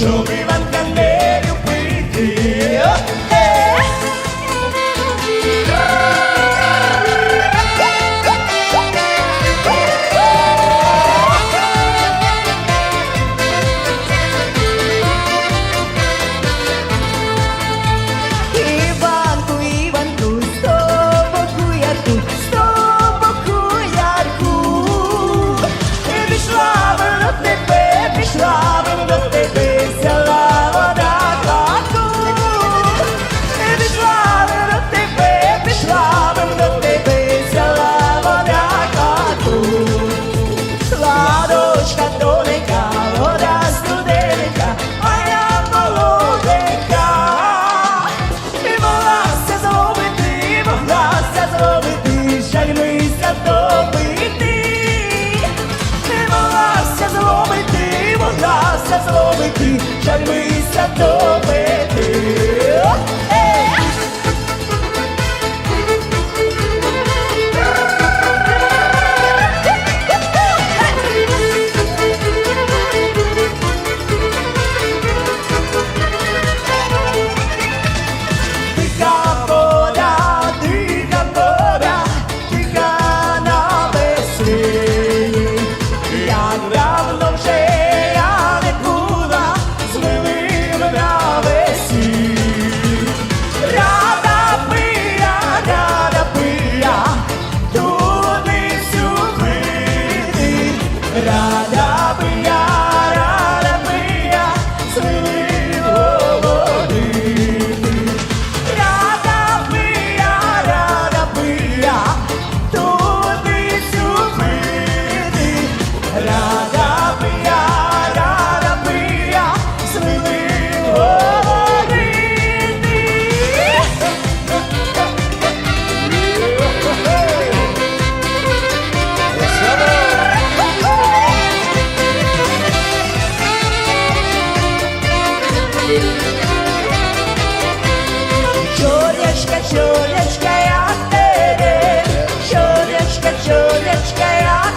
show me I've Çoreczka, çoreczka ja wtedy Czoreczka, czoreczka ja